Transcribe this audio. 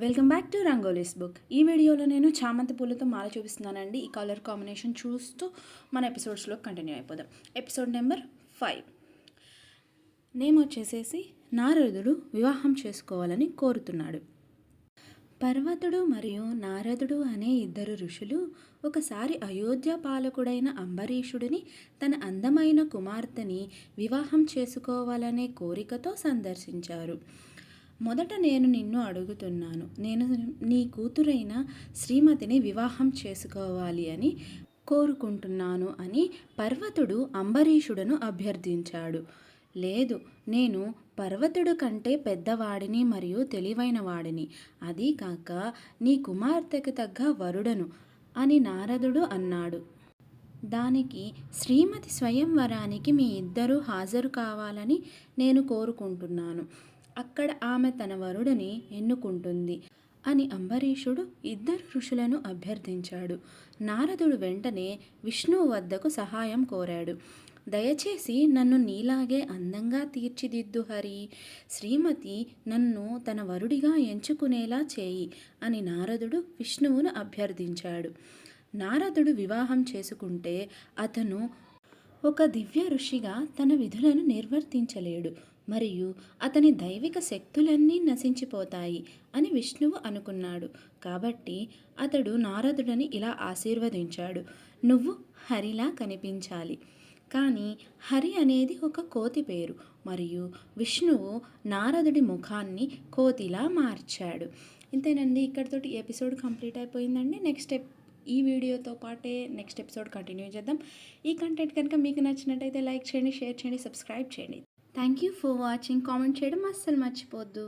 Welcome back to Rangolis book. ఈ వీడియోలో నేను చామంతి పూలతో మాల చూపిస్తున్నానండి. ఈ కలర్ కాంబినేషన్ చూస్తూ మన ఎపిసోడ్స్లో కంటిన్యూ అయిపోదాం. Episode number five. నేమ్ వచ్చేసేసి నారదుడు వివాహం చేసుకోవాలని కోరుతున్నాడు. పర్వతుడు మరియు నారదుడు అనే ఇద్దరు ఋషులు ఒకసారి అయోధ్య పాలకుడైన అంబరీషుడిని తన అందమైన కుమార్తెని వివాహం చేసుకోవాలనే కోరికతో సందర్శించారు. మొదట నేను నిన్ను అడుగుతున్నాను. నేను నీ కూతురైన శ్రీమతిని వివాహం చేసుకోవాలి అని కోరుకుంటున్నాను అని పర్వతుడు అంబరీషుడును అభ్యర్థించాడు. లేదు నేను పర్వతుడు కంటే పెద్దవాడిని మరియు తెలివైన వాడిని. అదీ కాక నీ కుమార్తెకు తగ్గ వరుడను అని నారదుడు అన్నాడు. దానికి శ్రీమతి స్వయంవరానికి మీ ఇద్దరూ హాజరు కావాలని నేను కోరుకుంటున్నాను. అక్కడ ఆమె తన వరుడిని ఎన్నుకుంటుంది అని అంబరీషుడు ఇద్దరు ఋషులను అభ్యర్థించాడు. నారదుడు వెంటనే విష్ణువు వద్దకు సహాయం కోరాడు. దయచేసి నన్ను నీలాగే అందంగా తీర్చిదిద్దు హరి. శ్రీమతి నన్ను తన వరుడిగా ఎంచుకునేలా చేయి అని నారదుడు విష్ణువును అభ్యర్థించాడు. నారదుడు వివాహం చేసుకుంటే అతను ఒక దివ్య ఋషిగా తన విధులను నిర్వర్తించలేడు మరియు అతని దైవిక శక్తులన్నీ నశించిపోతాయి అని విష్ణువు అనుకున్నాడు. కాబట్టి అతడు నారదుడని ఇలా ఆశీర్వదించాడు. నువ్వు హరిలా కనిపించాలి. కానీ హరి అనేది ఒక కోతి పేరు. మరియు విష్ణువు నారదుడి ముఖాన్ని కోతిలా మార్చాడు. ఇంతేనండి. ఇక్కడితోటి ఎపిసోడ్ కంప్లీట్ అయిపోయిందండి. నెక్స్ట్ ఎప్ ఈ వీడియోతో పాటే నెక్స్ట్ ఎపిసోడ్ కంటిన్యూ చేద్దాం. ఈ కంటెంట్ కనుక మీకు నచ్చినట్టయితే లైక్ చేయండి షేర్ చేయండి సబ్స్క్రైబ్ చేయండి. Thank you for watching. Comment చేయడం అస్సలు మర్చిపోద్దు.